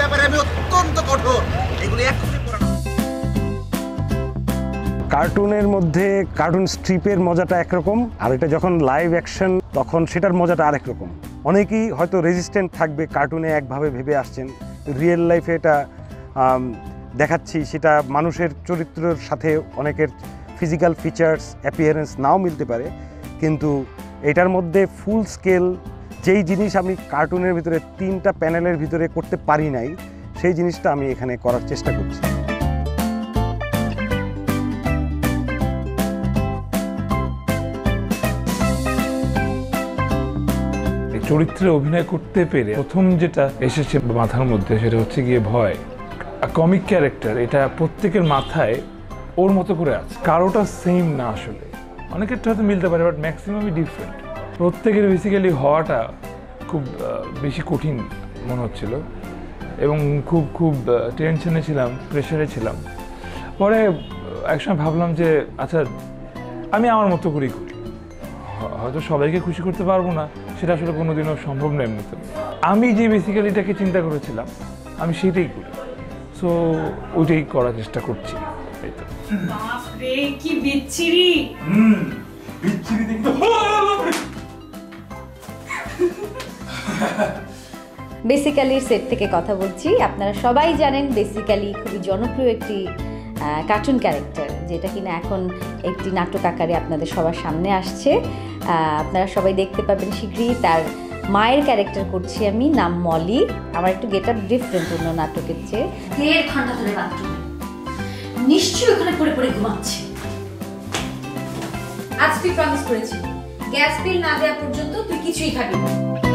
ব্যাপারে আমি অত্যন্ত কঠোর। এগুলি কার্টুনের মধ্যে কার্টুন স্ট্রিপের মজাটা একরকম, আর এটা যখন লাইভ অ্যাকশন তখন সেটার মজাটা আরেক রকম অনেকেই হয়তো রেজিস্ট্যান্ট থাকবে কার্টুনে একভাবে ভেবে আসছেন। রিয়েল লাইফে এটা দেখাচ্ছি, সেটা মানুষের চরিত্রের সাথে অনেকের ফিজিক্যাল ফিচার্স অ্যাপিয়ারেন্স নাও মিলতে পারে। কিন্তু এটার মধ্যে ফুল স্কেল যেই জিনিস আমি কার্টুনের ভিতরে তিনটা প্যানেলের ভিতরে করতে পারি নাই, সেই জিনিসটা আমি এখানে করার চেষ্টা করছি। চরিত্রে অভিনয় করতে পেরে প্রথম যেটা এসেছে মাথার মধ্যে, সেটা হচ্ছে গিয়ে ভয়। কমিক ক্যারেক্টার এটা প্রত্যেকের মাথায় ওর মতো করে আছে। কারোটা সেম না আসলে। অনেকেরটা হয়তো মিলতে পারে বাট ম্যাক্সিমামই ডিফারেন্ট প্রত্যেকের বেসিক্যালি হওয়াটা খুব বেশি কঠিন মনে হচ্ছিল এবং খুব খুব টেনশনে ছিলাম প্রেশারে ছিলাম। পরে একসময় ভাবলাম যে আচ্ছা আমি আমার মতো করেই করি। হয়তো সবাইকে খুশি করতে পারব না সেটা আসলে কোনোদিনও সম্ভব নয় এমনিতে। আমি যে বেসিক্যালি এটাকে চিন্তা করেছিলাম আমি সেটাই করি। সো ওইটাই করার চেষ্টা করছি। এই তো। কি বিচ্ছিরি! বেসিক্যালির সেট থেকে কথা বলছি। আপনারা সবাই জানেন বেসিক্যালি খুবই জনপ্রিয় একটি কার্টুন ক্যারেক্টার যেটা কিনা এখন একটি নাটক আকারে আপনাদের সবার সামনে আসছে। আপনারা সবাই দেখতে পাবেন শীঘ্রই তার মায়ের ক্যারেক্টার করছি আমি, নাম মলি। আমার একটু গেট আপ ডিফারেন্ট অন্য নাটকের চেয়ে। দেড় ঘণ্টা ধরে বাথরুমে নিশ্চয়ই ওখানে পড়ে পড়ে ঘুমাচ্ছে। আজ তুই প্রমিস করেছিলি গ্যাস বিল না দেওয়া পর্যন্ত তুই কিছুই খাবি না।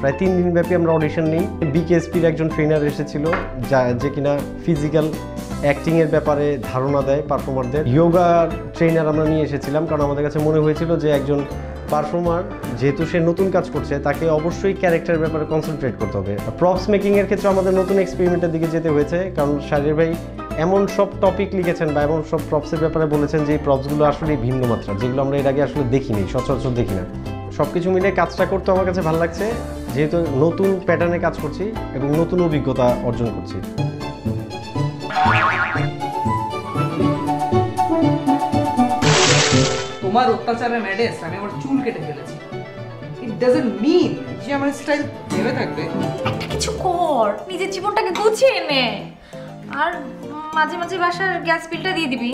প্রায় তিন দিন ব্যাপী আমরা অডিশন নিই। বিকেএসপির একজন ট্রেনার এসেছিল, যা যে কিনা ফিজিক্যাল অ্যাক্টিংয়ের ব্যাপারে ধারণা দেয় পারফর্মারদের যোগার ট্রেনার আমরা নিয়ে এসেছিলাম, কারণ আমাদের কাছে মনে হয়েছিল যে একজন পারফর্মার যেহেতু সে নতুন কাজ করছে, তাকে অবশ্যই ক্যারেক্টারের ব্যাপারে কনসেন্ট্রেট করতে হবে। প্রপস মেকিংয়ের ক্ষেত্রে আমাদের নতুন এক্সপেরিমেন্টের দিকে যেতে হয়েছে, কারণ শারির ভাই এমন সব টপিক লিখেছেন বা এমন সব প্রপসের ব্যাপারে বলেছেন যে এই প্রপসগুলো আসলে ভিন্ন মাত্রা, যেগুলো আমরা এর আগে আসলে দেখিনি, সচরাচর দেখি না। সব কিছু মিলে কাজটা করতে আমার কাছে ভালো লাগছে। যেহেতু নতুন প্যাটার্নে কাজ করছি এবং নতুন অভিজ্ঞতা অর্জন করছি। তোমার অত্যাচারের ম্যাডেস আমি আমার চুল কেটে ফেলেছি। ইট ডাজন্ট মিন যে আমার স্টাইল ভেবে থাকবে। একটা কিছু কর নিজের জীবনটাকে গুছিয়ে নে। আর মাঝে মাঝে বাসার গ্যাস বিলটা দিয়ে দিবি।